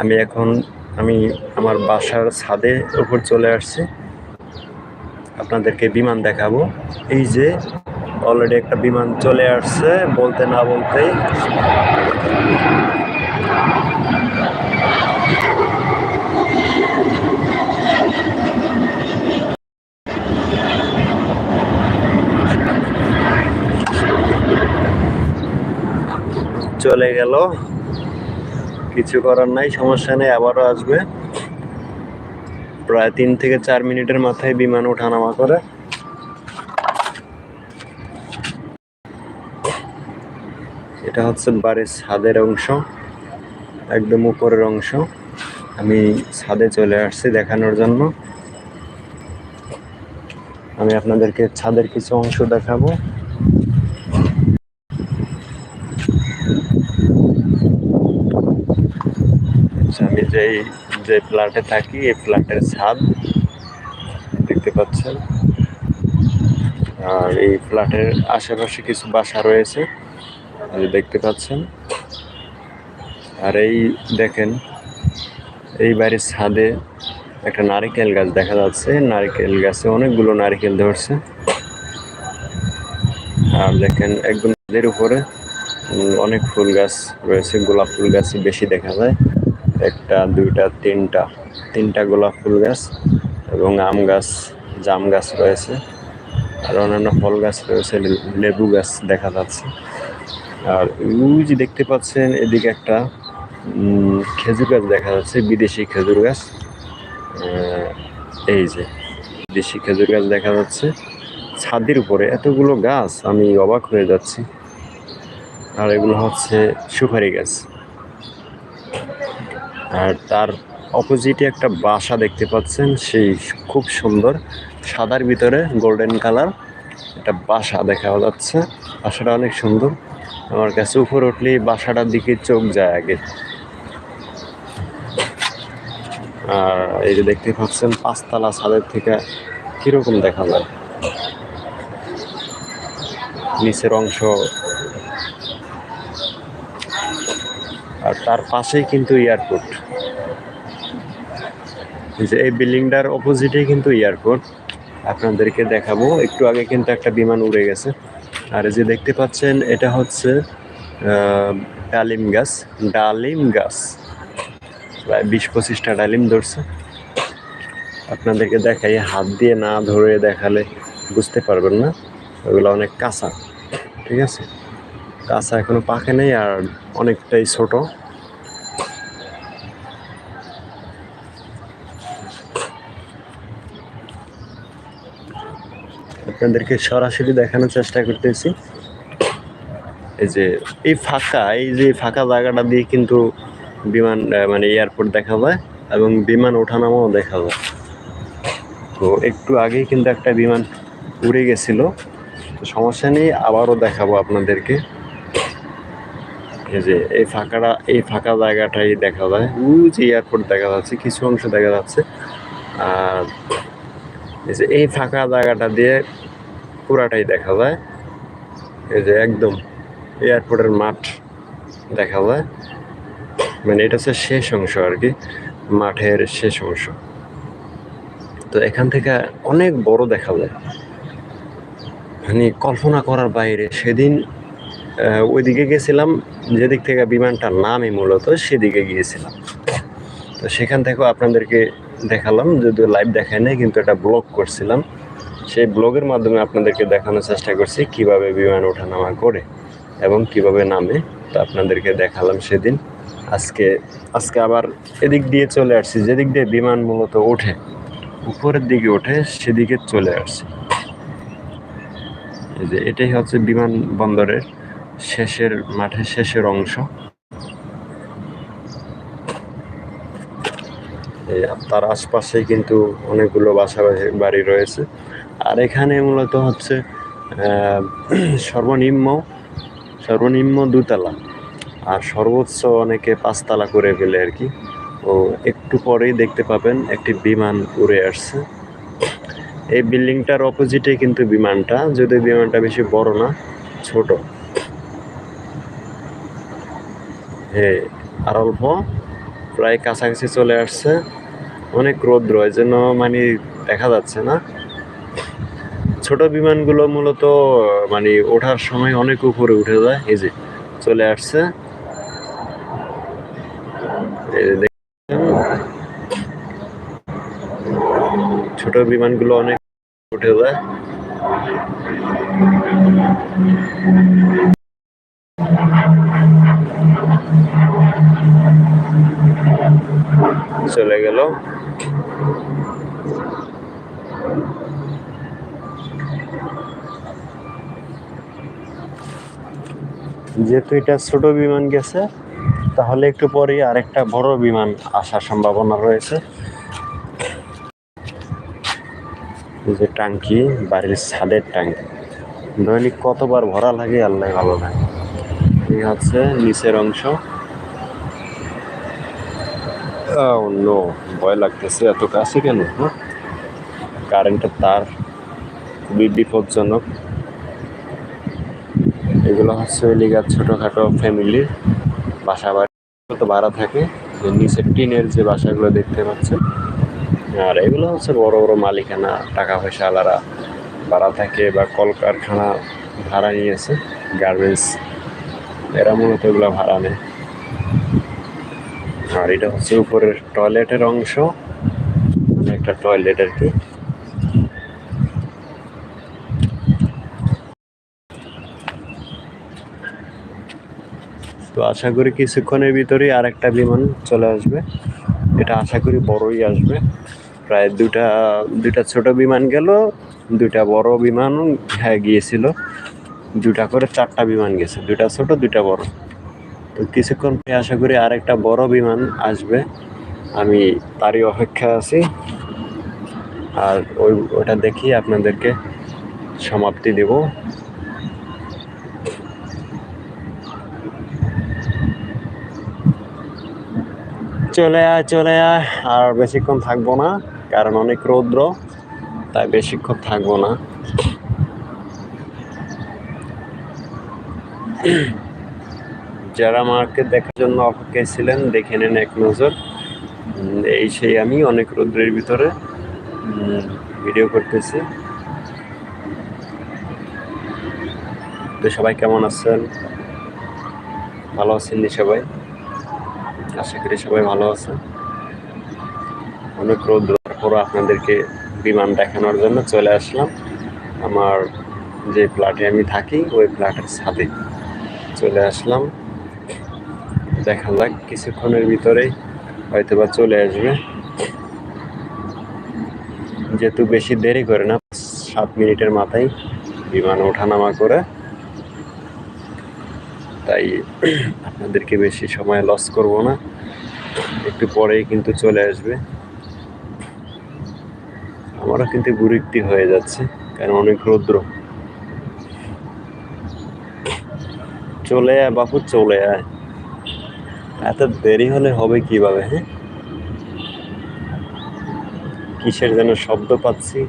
আমি এখন, আমি আমার বাসার ছাদে উপর চলে আসছি। আপনাদেরকে বিমান দেখাবো। এই যে অলরেডি একটা বিমান চলে আসছে, বলতে না বলতেই। চলে গেল। কিছু করার নাই, সমস্যা নেই, আবারও আসবে। প্রায় তিন থেকে চার মিনিটের মাথায় বিমান ওঠানামা করে। এটা হচ্ছে বাড়ির ছাদের অংশ, একদম উপরের অংশ। আমি ছাদে চলে আসছি দেখানোর জন্য। আমি আপনাদেরকে ছাদের কিছু অংশ দেখাবো। যেই যে ফ্ল্যাটে থাকি, এই ফ্ল্যাটের ছাদ দেখতে পাচ্ছেন। আর এই ফ্ল্যাটের আশেপাশে কিছু বাসা রয়েছে দেখতে পাচ্ছেন। আর এই দেখেন, এই বাড়ির ছাদে একটা নারিকেল গাছ দেখা যাচ্ছে। নারিকেল গাছে অনেকগুলো নারিকেল ধরছে। আর দেখেন, একদম ছাদের উপরে অনেক ফুল গাছ রয়েছে, গোলাপ ফুল গাছ বেশি দেখা যায়। একটা, দুইটা, তিনটা। তিনটা গোলাপ ফুল গাছ এবং আম গাছ, জাম গাছ রয়েছে। আর অন্যান্য ফল গাছ রয়েছে লেবু গাছ দেখা যাচ্ছে। আর যে দেখতে পাচ্ছেন, এদিকে একটা খেজুর গাছ দেখা যাচ্ছে, বিদেশি খেজুর গাছ। এই যে দেশি খেজুর গাছ দেখা যাচ্ছে। ছাদের উপরে এতগুলো গাছ, আমি অবাক হয়ে যাচ্ছি। আর এগুলো হচ্ছে সুপারি গাছ। আর তার অপোজিটে একটা বাসা দেখতে পাচ্ছেন, সেই খুব সুন্দর। সাদার ভিতরে গোল্ডেন কালার একটা বাসা দেখা যাচ্ছে। বাসাটা অনেক সুন্দর। আমার কাছে উপর উঠলেই বাসাটার দিকে চোখ যায় আগে। আর এই যে দেখতে পাচ্ছেন, পাঁচতলা ছাদের থেকে কীরকম দেখা যায় নিচের অংশ আর তার পাশেই কিন্তু এয়ারপোর্ট। যে এই বিল্ডিংটার অপোজিটেই কিন্তু এয়ারপোর্ট। আপনাদেরকে দেখাবো, একটু আগে কিন্তু একটা বিমান উড়ে গেছে। আর যে দেখতে পাচ্ছেন, এটা হচ্ছে ডালিম গাছ ডালিম গাছ। প্রায় বিশ পঁচিশটা ডালিম ধরছে। আপনাদেরকে দেখাই, হাত দিয়ে না ধরে দেখালে বুঝতে পারবেন না। ওগুলো অনেক কাঁচা, ঠিক আছে? কাঁচা এখনও পাকে নেই আর অনেকটাই ছোট। আপনাদেরকে সরাসরি দেখানোর চেষ্টা করতেছি। এই যে, এই ফাঁকা, এই যে ফাঁকা জায়গাটা দিয়ে কিন্তু বিমান মানে এয়ারপোর্ট দেখা যায় এবং বিমান ওঠানামাও দেখা যায় তো একটু আগেই কিন্তু একটা বিমান উড়ে গেছিল। সমস্যা নেই, আবারও দেখাবো আপনাদেরকে। এই যে এই ফাঁকাটা এই ফাঁকা জায়গাটাই দেখা যায়। ওই যে এয়ারপোর্ট দেখা যাচ্ছে, কিছু অংশ দেখা যাচ্ছে। আর এই যে এই ফাঁকা জায়গাটা দিয়ে পুরাটাই দেখা যায়। এই যে একদম এয়ারপোর্টের মাঠ দেখা যায়। মানে এটা হচ্ছে শেষ অংশ আর কি, মাঠের শেষ অংশ। তো এখান থেকে অনেক বড় দেখা যায়। মানে কল্পনা করার বাইরে সেদিন ওইদিকে গেছিলাম, যেদিক থেকে বিমানটা নামে মূলত সেদিকে গিয়েছিলাম। তো সেখান থেকেও আপনাদেরকে দেখালাম, যদিও লাইভ দেখায় নাই, কিন্তু এটা ব্লগ করছিলাম। সেই ব্লগের মাধ্যমে আপনাদেরকে দেখানোর চেষ্টা করছি, কীভাবে বিমান ওঠানামা করে এবং কীভাবে নামে। তো আপনাদেরকে দেখালাম সেদিন। আজকে আজকে আবার এদিক দিয়ে চলে আসছি, যেদিক দিয়ে বিমান মূলত ওঠে, উপরের দিকে ওঠে, সেদিকে চলে আসছি। যে এটাই হচ্ছে বিমানবন্দরের শেষের মাঠের শেষের অংশ। তার আশপাশে কিন্তু অনেকগুলো বাসা বাড়ি- রয়েছে। আর এখানে মূলত হচ্ছে সর্বনিম্ন সর্বনিম্ন দুতলা। আর সর্বোচ্চ অনেকে পাঁচতলা করে ফেলে আর কি। ও একটু পরেই দেখতে পাবেন একটি বিমান উড়ে আসছে। এই বিল্ডিংটার অপোজিটে কিন্তু বিমানটা যদি বিমানটা বেশি বড় না, ছোট। হ্যাঁ আর অল্প প্রায় কাছাকাছি চলে আসছে। অনেক রৌদ্র এই জন্য মানে দেখা যাচ্ছে না। ছোট বিমানগুলো মূলত মানে ওঠার সময় অনেক উপরে উঠে যায়। এই যে, চলে আসছে। ছোট বিমানগুলো অনেক উঠে যায়। চলে গেল। যেহেতু এটা ছোট বিমান গেছে, তাহলে একটু পরেই আরেকটা বড় বিমান আসার সম্ভাবনা রয়েছে। যে টাঙ্কি বাড়ির ছাদের টাঙ্কি দৈনিক কতবার ভরা লাগে, আল্লাহ ভালো লাগে এই হচ্ছে নিচের অংশ। নো ভয় লাগতেছে এত কাছে কেন? কারেন্টের তার খুবই বিপজ্জনক এগুলো হচ্ছে লিগার ছোটোখাটো ফ্যামিলির বাসা বাড়ি ভাড়া থাকে। যে নিচের টিনের যে বাসাগুলো দেখতে পাচ্ছেন। আর এগুলো হচ্ছে বড় বড় মালিকানা টাকা পয়সা আলারা ভাড়া থাকে বা কলকারখানা ভাড়া নিয়েছে, গার্মেন্টস। এরা মূলত এগুলো ভাড়া নেয়। আর এটা হচ্ছে উপরের টয়লেটের অংশ। মানে একটা টয়লেট আর কি। তো আশা করি কিছুক্ষণের ভিতরেই আর একটা বিমান চলে আসবে। এটা আশা করি বড়ই আসবে। প্রায় দুটা দুটা ছোট বিমান গেল, দুটা বড় বিমান হ্যাঁ গিয়েছিল। দুটা করে চারটা বিমান গেছে, দুটা ছোট, দুটা বড়। তো কিছুক্ষণ পরে আশা করি আর একটা বড় বিমান আসবে। আমি তারই অপেক্ষা আছি। আর ওই, ওটা দেখি আপনাদেরকে সমাপ্তি দেব। চলে আয় চলে আয়। আর বেশিক্ষণ থাকব না, কারণ অনেক রৌদ্র, তাই বেশিক্ষণ থাকব না। যারা আমাকে দেখার জন্য অপেক্ষায় ছিলেন, দেখে নেন এক নজর। এই সেই আমি অনেক রৌদ্রের ভিতরে ভিডিও করতেছি। তো সবাই কেমন আছেন? ভালো আছেন নি সবাই? আশা করি সবাই ভালো আছেন। অনেক রৌদ্র পরও আপনাদেরকে বিমান দেখানোর জন্য চলে আসলাম। আমার যে ফ্ল্যাটে আমি থাকি, ওই ফ্ল্যাটের ছাদে চলে আসলাম। দেখা যাক, কিছুক্ষণের ভিতরেই হয়তো বা চলে আসবে। যেহেতু বেশি দেরি করে না, সাত মিনিটের মাথায় বিমান ওঠানামা করে। তাই আপনাদেরকে বেশি সময় লস করব না, একটু পরেই কিন্তু চলে আসবে। আমারও কিন্তু বিরক্তি হয়ে যাচ্ছে, কারণ অনেক রৌদ্র। চলে আয় বাপু, চলে আয়। এত দেরি হলে হবে কীভাবে হ্যাঁ? কিসের যেন শব্দ পাচ্ছি?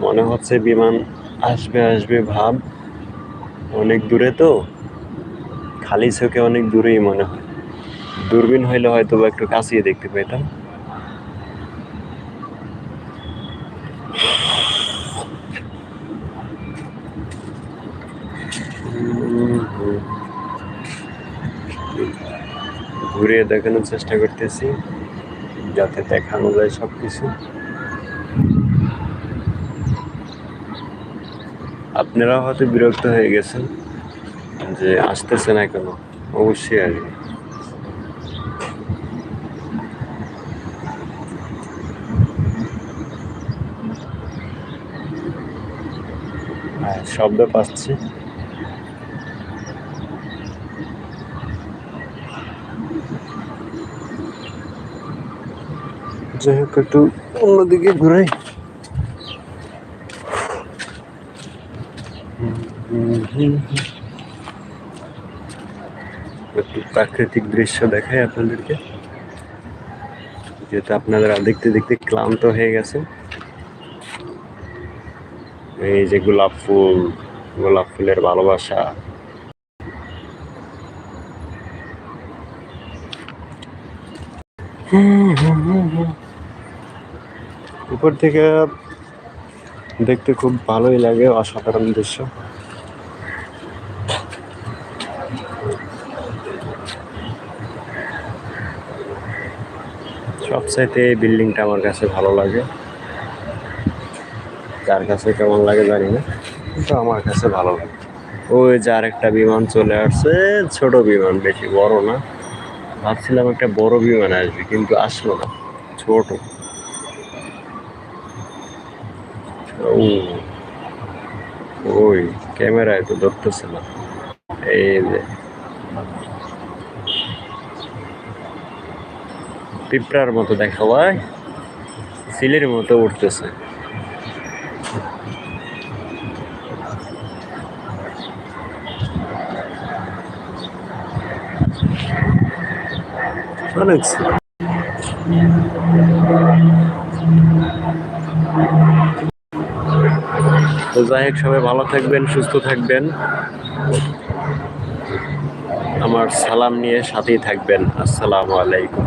মনে হচ্ছে বিমান আসবে আসবে ভাব। অনেক দূরে তো। খালি চোখে অনেক দূরেই মনে হয়। দূরবীন হইলে হয়তো একটু কাছিয়ে দেখতে পেতাম ঘুরিয়ে দেখানোর চেষ্টা করতেছি যাতে দেখানো যায় সব কিছু আপনারা হয়তো বিরক্ত হয়ে গেছেন যে আসতেছে না কেন অবশ্যই আসবে। হ্যাঁ, শব্দ পাচ্ছি। যাই হোক, একটু অন্যদিকে ঘুরাই। একটু প্রাকৃতিক দৃশ্য দেখাই আপনাদেরকে। যেহেতু আপনারা দেখতে দেখতে ক্লান্ত হয়ে গেছে এই যে গোলাপ ফুল, গোলাপ ফুলের ভালোবাসা। উপর থেকে দেখতে খুব ভালোই লাগে অসাধারণ দৃশ্য। সবচাইতে এই বিল্ডিংটা আমার কাছে ভালো লাগে। যার কাছে কেমন লাগে জানি না, কিন্তু আমার কাছে ভালো লাগে। ওই যে আরেকটা বিমান চলে আসছে, ছোট বিমান, বেশি বড় না। ভাবছিলাম একটা বড় বিমান আসবে, কিন্তু আসলো না, ছোট। ও, ওই ক্যামেরায় তো ধরতেছে না। এই যে। পিঁপড়ার মতো দেখা যায় সিলের মতো উঠতেছে। তো যাই হোক, সবাই ভালো থাকবেন, সুস্থ থাকবেন। আমার সালাম নিয়ে সাথেই থাকবেন। আসসালামু আলাইকুম।